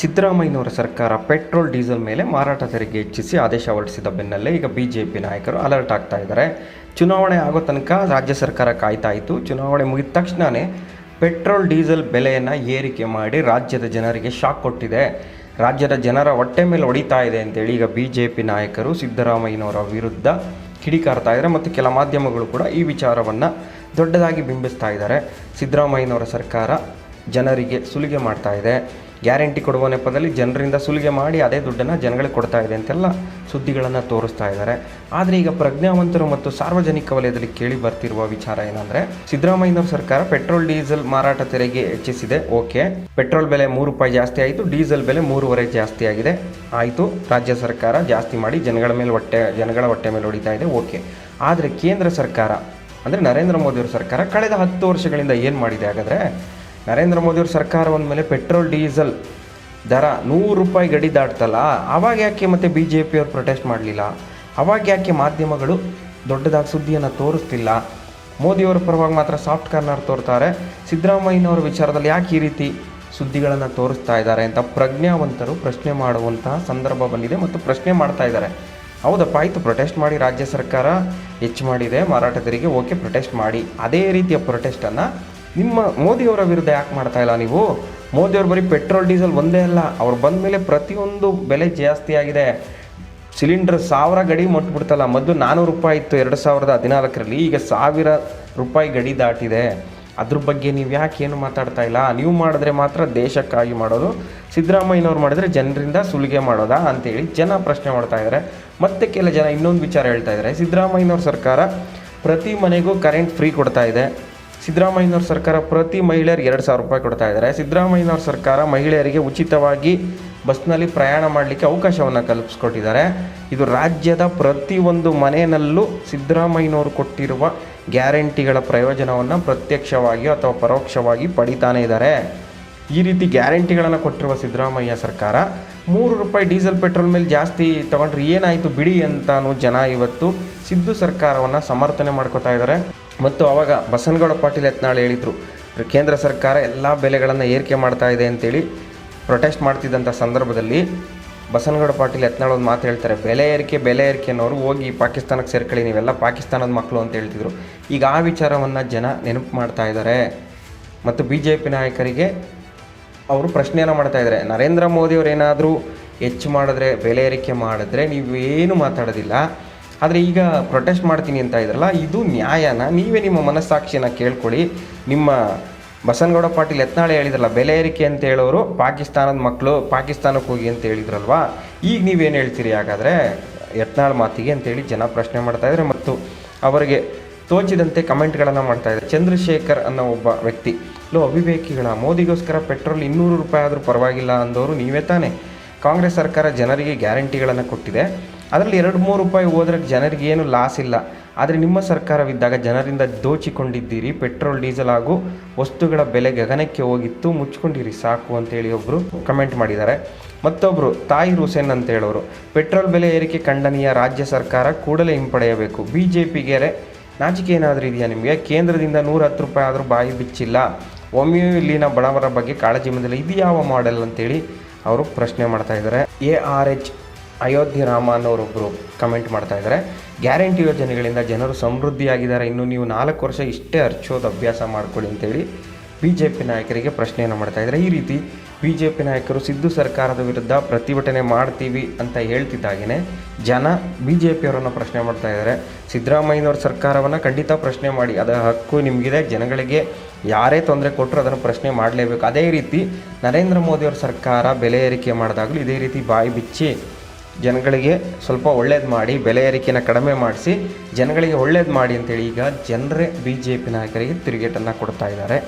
ಸಿದ್ದರಾಮಯ್ಯನವರ ಸರ್ಕಾರ petrol, diesel ಮೇಲೆ ಮಾರಾಟ ತೆರಿಗೆ ಹೆಚ್ಚಿಸಿ ಆದೇಶ ಹೊರಡಿಸಿದ ಬೆನ್ನಲ್ಲೇ ಈಗ ಬಿ ಜೆ ಪಿ ನಾಯಕರು ಅಲರ್ಟ್ ಆಗ್ತಾ ಇದ್ದಾರೆ. ಚುನಾವಣೆ ಆಗೋ ತನಕ ರಾಜ್ಯ ಸರ್ಕಾರ ಕಾಯ್ತಾ ಇತ್ತು. ಚುನಾವಣೆ ಮುಗಿದ ತಕ್ಷಣವೇ ಪೆಟ್ರೋಲ್, ಡೀಸೆಲ್ ಬೆಲೆಯನ್ನು ಏರಿಕೆ ಮಾಡಿ ರಾಜ್ಯದ ಜನರಿಗೆ ಶಾಕ್ ಕೊಟ್ಟಿದೆ. ರಾಜ್ಯದ ಜನರ ಹೊಟ್ಟೆ ಮೇಲೆ ಹೊಡಿತಾ ಇದೆ ಅಂತೇಳಿ ಈಗ ಬಿ ಜೆ ಪಿ ನಾಯಕರು ಸಿದ್ದರಾಮಯ್ಯನವರ ವಿರುದ್ಧ ಕಿಡಿಕಾರ್ತಾ ಇದ್ದಾರೆ ಮತ್ತು ಕೆಲ ಮಾಧ್ಯಮಗಳು ಕೂಡ ಈ ವಿಚಾರವನ್ನು ದೊಡ್ಡದಾಗಿ ಬಿಂಬಿಸ್ತಾ ಇದ್ದಾರೆ. ಸಿದ್ದರಾಮಯ್ಯನವರ ಸರ್ಕಾರ ಜನರಿಗೆ ಸುಲಿಗೆ ಮಾಡ್ತಾ ಇದೆ. ಗ್ಯಾರಂಟಿ ಕೊಡುವ ನೆಪದಲ್ಲಿ ಜನರಿಂದ ಸುಲಿಗೆ ಮಾಡಿ ಅದೇ ದುಡ್ಡನ್ನು ಜನಗಳಿಗೆ ಕೊಡ್ತಾ ಇದೆ ಅಂತೆಲ್ಲ ಸುದ್ದಿಗಳನ್ನು ತೋರಿಸ್ತಾ ಇದ್ದಾರೆ. ಆದರೆ ಈಗ ಪ್ರಜ್ಞಾವಂತರು ಮತ್ತು ಸಾರ್ವಜನಿಕ ವಲಯದಲ್ಲಿ ಕೇಳಿ ಬರ್ತಿರುವ ವಿಚಾರ ಏನಂದರೆ, ಸಿದ್ದರಾಮಯ್ಯನವರ ಸರ್ಕಾರ ಪೆಟ್ರೋಲ್, ಡೀಸೆಲ್ ಮಾರಾಟ ತೆರಿಗೆ ಹೆಚ್ಚಿಸಿದೆ. ಓಕೆ. ಪೆಟ್ರೋಲ್ ಬೆಲೆ ಮೂರು ರೂಪಾಯಿ ಜಾಸ್ತಿ ಆಯಿತು, ಡೀಸೆಲ್ ಬೆಲೆ ಮೂರುವರೆ ಜಾಸ್ತಿ ಆಗಿದೆ. ಆಯಿತು. ರಾಜ್ಯ ಸರ್ಕಾರ ಜಾಸ್ತಿ ಮಾಡಿ ಜನಗಳ ಮೇಲೆ ಹೊಟ್ಟೆ, ಜನಗಳ ಹೊಟ್ಟೆ ಮೇಲೆ ಹೊಡಿತಾ ಇದೆ. ಓಕೆ. ಆದರೆ ಕೇಂದ್ರ ಸರ್ಕಾರ, ಅಂದರೆ ನರೇಂದ್ರ ಮೋದಿಯವ್ರ ಸರ್ಕಾರ ಕಳೆದ ಹತ್ತು ವರ್ಷಗಳಿಂದ ಏನು ಮಾಡಿದೆ ಹಾಗಾದರೆ ನರೇಂದ್ರ ಮೋದಿಯವ್ರ ಸರ್ಕಾರ ಮೇಲೆ ಪೆಟ್ರೋಲ್, ಡೀಸೆಲ್ ದರ ನೂರು ರೂಪಾಯಿ ಗಡಿ ದಾಟ್ತಲ್ಲ ಆವಾಗ ಯಾಕೆ ಮತ್ತೆ ಬಿ ಜೆ ಪಿಯವ್ರು ಪ್ರೊಟೆಸ್ಟ್ ಮಾಡಲಿಲ್ಲ? ಅವಾಗ ಯಾಕೆ ಮಾಧ್ಯಮಗಳು ದೊಡ್ಡದಾಗಿ ಸುದ್ದಿಯನ್ನು ತೋರಿಸ್ತಿಲ್ಲ? ಮೋದಿಯವರ ಪರವಾಗಿ ಮಾತ್ರ ಸಾಫ್ಟ್ ಕಾರ್ನರ್ ತೋರ್ತಾರೆ. ಸಿದ್ದರಾಮಯ್ಯನವರ ವಿಚಾರದಲ್ಲಿ ಯಾಕೆ ಈ ರೀತಿ ಸುದ್ದಿಗಳನ್ನು ತೋರಿಸ್ತಾ ಇದ್ದಾರೆ ಅಂತ ಪ್ರಜ್ಞಾವಂತರು ಪ್ರಶ್ನೆ ಮಾಡುವಂತಹ ಸಂದರ್ಭ ಬಂದಿದೆ ಮತ್ತು ಪ್ರಶ್ನೆ ಮಾಡ್ತಾ ಇದ್ದಾರೆ. ಹೌದಪ್ಪ, ಆಯಿತು ಪ್ರೊಟೆಸ್ಟ್ ಮಾಡಿ, ರಾಜ್ಯ ಸರ್ಕಾರ ಹೆಚ್ಚು ಮಾಡಿದೆ ಮಾರಾಟ ತೆರಿಗೆ ಓಕೆ ಪ್ರೊಟೆಸ್ಟ್ ಮಾಡಿ. ಅದೇ ರೀತಿಯ ಪ್ರೊಟೆಸ್ಟನ್ನು ನಿಮ್ಮ ಮೋದಿಯವರ ವಿರುದ್ಧ ಯಾಕೆ ಮಾಡ್ತಾ ಇಲ್ಲ ನೀವು? ಮೋದಿಯವ್ರು ಬರೀ ಪೆಟ್ರೋಲ್, ಡೀಸೆಲ್ ಒಂದೇ ಅಲ್ಲ, ಅವ್ರು ಬಂದ ಮೇಲೆ ಪ್ರತಿಯೊಂದು ಬೆಲೆ ಜಾಸ್ತಿ ಆಗಿದೆ. ಸಿಲಿಂಡರ್ ಸಾವಿರ ಗಡಿ ಮುಟ್ಬಿಡ್ತಲ್ಲ ಮೊದಲು ನಾನ್ನೂರು ರೂಪಾಯಿ ಇತ್ತು ಎರಡು ಸಾವಿರದ ಹದಿನಾಲ್ಕರಲ್ಲಿ, ಈಗ ಸಾವಿರ ರೂಪಾಯಿ ಗಡಿ ದಾಟಿದೆ. ಅದ್ರ ಬಗ್ಗೆ ನೀವು ಯಾಕೆ ಏನು ಮಾತಾಡ್ತಾ ಇಲ್ಲ? ನೀವು ಮಾಡಿದ್ರೆ ಮಾತ್ರ ದೇಶಕ್ಕಾಗಿ ಮಾಡೋದು. ಸಿದ್ದರಾಮಯ್ಯನವ್ರು ಮಾಡಿದ್ರೆ ಜನರಿಂದ ಸುಲಿಗೆ ಮಾಡೋದಾ ಅಂತೇಳಿ ಜನ ಪ್ರಶ್ನೆ ಮಾಡ್ತಾ ಇದ್ದಾರೆ ಮತ್ತೆ ಕೆಲ ಜನ ಇನ್ನೊಂದು ವಿಚಾರ ಹೇಳ್ತಾ ಇದ್ದಾರೆ ಸಿದ್ದರಾಮಯ್ಯನವ್ರ ಸರ್ಕಾರ ಪ್ರತಿ ಮನೆಗೂ ಕರೆಂಟ್ ಫ್ರೀ ಕೊಡ್ತಾ ಇದೆ. ಸಿದ್ದರಾಮಯ್ಯನವ್ರ ಸರ್ಕಾರ ಪ್ರತಿ ಮಹಿಳೆಯರಿಗೆ ಎರಡು ಸಾವಿರ ರೂಪಾಯಿ ಕೊಡ್ತಾ ಇದ್ದಾರೆ. ಸಿದ್ದರಾಮಯ್ಯನವ್ರ ಸರ್ಕಾರ ಮಹಿಳೆಯರಿಗೆ ಉಚಿತವಾಗಿ ಬಸ್ನಲ್ಲಿ ಪ್ರಯಾಣ ಮಾಡಲಿಕ್ಕೆ ಅವಕಾಶವನ್ನು ಕಲ್ಪಿಸ್ಕೊಟ್ಟಿದ್ದಾರೆ. ಇದು ರಾಜ್ಯದ ಪ್ರತಿಯೊಂದು ಮನೆಯಲ್ಲೂ ಸಿದ್ದರಾಮಯ್ಯನವರು ಕೊಟ್ಟಿರುವ ಗ್ಯಾರಂಟಿಗಳ ಪ್ರಯೋಜನವನ್ನು ಪ್ರತ್ಯಕ್ಷವಾಗಿ ಅಥವಾ ಪರೋಕ್ಷವಾಗಿ ಪಡಿತಾನೇ ಇದ್ದಾರೆ. ಈ ರೀತಿ ಗ್ಯಾರಂಟಿಗಳನ್ನು ಕೊಟ್ಟಿರುವ ಸಿದ್ದರಾಮಯ್ಯ ಸರ್ಕಾರ ಮೂರು ರೂಪಾಯಿ ಡೀಸೆಲ್ ಪೆಟ್ರೋಲ್ ಮೇಲೆ ಜಾಸ್ತಿ ತಗೊಂಡ್ರೆ ಏನಾಯಿತು ಬಿಡಿ ಅಂತಾನು ಜನ ಇವತ್ತು ಸಿದ್ದು ಸರ್ಕಾರವನ್ನು ಸಮರ್ಥನೆ ಮಾಡ್ಕೋತಾ ಇದ್ದಾರೆ. ಮತ್ತು ಆವಾಗ ಬಸನಗೌಡ ಪಾಟೀಲ್ ಯತ್ನಾಳ್ ಹೇಳಿದರು, ಕೇಂದ್ರ ಸರ್ಕಾರ ಎಲ್ಲ ಬೆಲೆಗಳನ್ನು ಏರಿಕೆ ಮಾಡ್ತಾ ಇದೆ ಅಂತೇಳಿ ಪ್ರೊಟೆಸ್ಟ್ ಮಾಡ್ತಿದ್ದಂಥ ಸಂದರ್ಭದಲ್ಲಿ ಬಸನಗೌಡ ಪಾಟೀಲ್ ಯತ್ನಾಳ್ ಒಂದು ಮಾತು ಹೇಳ್ತಾರೆ, ಬೆಲೆ ಏರಿಕೆ ಬೆಲೆ ಏರಿಕೆ ಅನ್ನೋರು ಹೋಗಿ ಪಾಕಿಸ್ತಾನಕ್ಕೆ ಸೇರ್ಕೊಳ್ಳಿ, ನೀವೆಲ್ಲ ಪಾಕಿಸ್ತಾನದ ಮಕ್ಕಳು ಅಂತ ಹೇಳ್ತಿದ್ರು. ಈಗ ಆ ವಿಚಾರವನ್ನು ಜನ ನೆನಪು ಮಾಡ್ತಾ ಇದ್ದಾರೆ ಮತ್ತು ಬಿ ಜೆ ಪಿ ನಾಯಕರಿಗೆ ಅವರು ಪ್ರಶ್ನೆಯನ್ನು ಮಾಡ್ತಾ ಇದ್ದಾರೆ ನರೇಂದ್ರ ಮೋದಿಯವರು ಏನಾದರೂ ಹೆಚ್ಚು ಮಾಡಿದ್ರೆ, ಬೆಲೆ ಏರಿಕೆ ಮಾಡಿದ್ರೆ ನೀವು ಏನು ಮಾತಾಡೋದಿಲ್ಲ. ಆದರೆ ಈಗ ಪ್ರೊಟೆಸ್ಟ್ ಮಾಡ್ತೀನಿ ಅಂತ ಇದ್ರಲ್ಲ, ಇದು ನ್ಯಾಯನ? ನೀವೇ ನಿಮ್ಮ ಮನಸ್ಸಾಕ್ಷಿನ ಕೇಳ್ಕೊಳ್ಳಿ. ನಿಮ್ಮ ಬಸನಗೌಡ ಪಾಟೀಲ್ ಎತ್ನಾಳೆ ಹೇಳಿದ್ರಲ್ಲ, ಬೆಲೆ ಏರಿಕೆ ಅಂತ ಹೇಳೋರು ಪಾಕಿಸ್ತಾನದ ಮಕ್ಕಳು ಪಾಕಿಸ್ತಾನಕ್ಕೆ ಹೋಗಿ ಅಂತ ಹೇಳಿದ್ರಲ್ವಾ? ಈಗ ನೀವೇನು ಹೇಳ್ತೀರಿ ಹಾಗಾದರೆ? ಯತ್ನಾಳ್ ಮಾತಿಗೆ ಅಂತೇಳಿ ಜನ ಪ್ರಶ್ನೆ ಮಾಡ್ತಾ ಇದ್ದಾರೆ ಮತ್ತು ಅವರಿಗೆ ತೋಚಿದಂತೆ ಕಮೆಂಟ್ಗಳನ್ನು ಮಾಡ್ತಾ ಇದ್ದಾರೆ. ಚಂದ್ರಶೇಖರ್ ಅನ್ನೋ ಒಬ್ಬ ವ್ಯಕ್ತಿ, ಲೋ, ಅವಿವೇಕಿಗಳ, ಮೋದಿಗೋಸ್ಕರ ಪೆಟ್ರೋಲ್ ಇನ್ನೂರು ರೂಪಾಯಿ ಆದರೂ ಪರವಾಗಿಲ್ಲ ಅಂದವರು ನೀವೇ ತಾನೇ. ಕಾಂಗ್ರೆಸ್ ಸರ್ಕಾರ ಜನರಿಗೆ ಗ್ಯಾರಂಟಿಗಳನ್ನು ಕೊಟ್ಟಿದೆ. ಅದರಲ್ಲಿ ಎರಡು ಮೂರು ರೂಪಾಯಿ ಹೋದ್ರೆ ಜನರಿಗೆ ಏನು ಲಾಸ್ ಇಲ್ಲ. ಆದರೆ ನಿಮ್ಮ ಸರ್ಕಾರವಿದ್ದಾಗ ಜನರಿಂದ ದೋಚಿಕೊಂಡಿದ್ದೀರಿ. ಪೆಟ್ರೋಲ್, ಡೀಸೆಲ್ ಹಾಗೂ ವಸ್ತುಗಳ ಬೆಲೆ ಗಗನಕ್ಕೆ ಹೋಗಿತ್ತು. ಮುಚ್ಕೊಂಡಿರಿ, ಸಾಕು ಅಂತೇಳಿ ಒಬ್ಬರು ಕಮೆಂಟ್ ಮಾಡಿದ್ದಾರೆ. ಮತ್ತೊಬ್ಬರು ತಾಯಿ ಹುಸೇನ್ ಅಂತ ಹೇಳೋರು, ಪೆಟ್ರೋಲ್ ಬೆಲೆ ಏರಿಕೆ ಖಂಡನೀಯ. ರಾಜ್ಯ ಸರ್ಕಾರ ಕೂಡಲೇ ಹಿಂಪಡೆಯಬೇಕು. ಬಿ ಜೆ ಪಿಗೆರೆ ನಾಚಿಕೆ ಏನಾದರೂ ಇದೆಯಾ ನಿಮಗೆ? ಕೇಂದ್ರದಿಂದ ನೂರ ಹತ್ತು ರೂಪಾಯಿ ಆದರೂ ಬಾಯಿ ಬಿಚ್ಚಿಲ್ಲ. ಒಮ್ಮೆಯೂ ಇಲ್ಲಿನ ಬಡವರ ಬಗ್ಗೆ ಕಾಳಜಿ ಬಂದಿಲ್ಲ ಇದು ಯಾವ ಮಾಡೆಲ್ ಅಂತೇಳಿ ಅವರು ಪ್ರಶ್ನೆ ಮಾಡ್ತಾ ಇದ್ದಾರೆ. A R H Ayodhya Rama ಅನ್ನೋರೊಬ್ಬರು comment ಮಾಡ್ತಾ ಇದ್ದಾರೆ ಗ್ಯಾರಂಟಿ ಯೋಜನೆಗಳಿಂದ ಜನರು ಸಮೃದ್ಧಿಯಾಗಿದ್ದಾರೆ. ಇನ್ನು ನೀವು ನಾಲ್ಕು ವರ್ಷ ಇಷ್ಟೇ ಹರ್ಚೋದು ಅಭ್ಯಾಸ ಮಾಡ್ಕೊಳ್ಳಿ ಅಂತೇಳಿ ಬಿ ಜೆ ಪಿ ನಾಯಕರಿಗೆ ಪ್ರಶ್ನೆಯನ್ನು ಮಾಡ್ತಾ ಇದ್ದಾರೆ ಈ ರೀತಿ ಬಿ ಜೆ ಪಿ ನಾಯಕರು ಸಿದ್ದು ಸರ್ಕಾರದ ವಿರುದ್ಧ ಪ್ರತಿಭಟನೆ ಮಾಡ್ತೀವಿ ಅಂತ ಹೇಳ್ತಿದ್ದಾಗೇ ಜನ ಬಿ ಜೆ ಪಿಯವರನ್ನು ಪ್ರಶ್ನೆ ಮಾಡ್ತಾ ಇದ್ದಾರೆ ಸಿದ್ದರಾಮಯ್ಯನವ್ರ ಸರ್ಕಾರವನ್ನು ಖಂಡಿತ ಪ್ರಶ್ನೆ ಮಾಡಿ. ಅದರ ಹಕ್ಕು ನಿಮಗಿದೆ. ಜನಗಳಿಗೆ ಯಾರೇ ತೊಂದರೆ ಕೊಟ್ಟರು ಅದನ್ನು ಪ್ರಶ್ನೆ ಮಾಡಲೇಬೇಕು. ಅದೇ ರೀತಿ ನರೇಂದ್ರ ಮೋದಿಯವ್ರ ಸರ್ಕಾರ ಬೆಲೆ ಏರಿಕೆ ಮಾಡಿದಾಗಲೂ ಇದೇ ರೀತಿ ಬಾಯಿ ಬಿಚ್ಚಿ ಜನಗಳಿಗೆ ಸ್ವಲ್ಪ ಒಳ್ಳೇದು ಮಾಡಿ, ಬೆಲೆ ಏರಿಕೆನ ಕಡಿಮೆ ಮಾಡಿಸಿ, ಜನಗಳಿಗೆ ಒಳ್ಳೇದು ಮಾಡಿ ಅಂತೇಳಿ ಈಗ ಜನರೇ ಬಿ ಜೆ ಪಿ ನಾಯಕರಿಗೆ ತಿರುಗೇಟನ್ನು ಕೊಡ್ತಾ ಇದ್ದಾರೆ.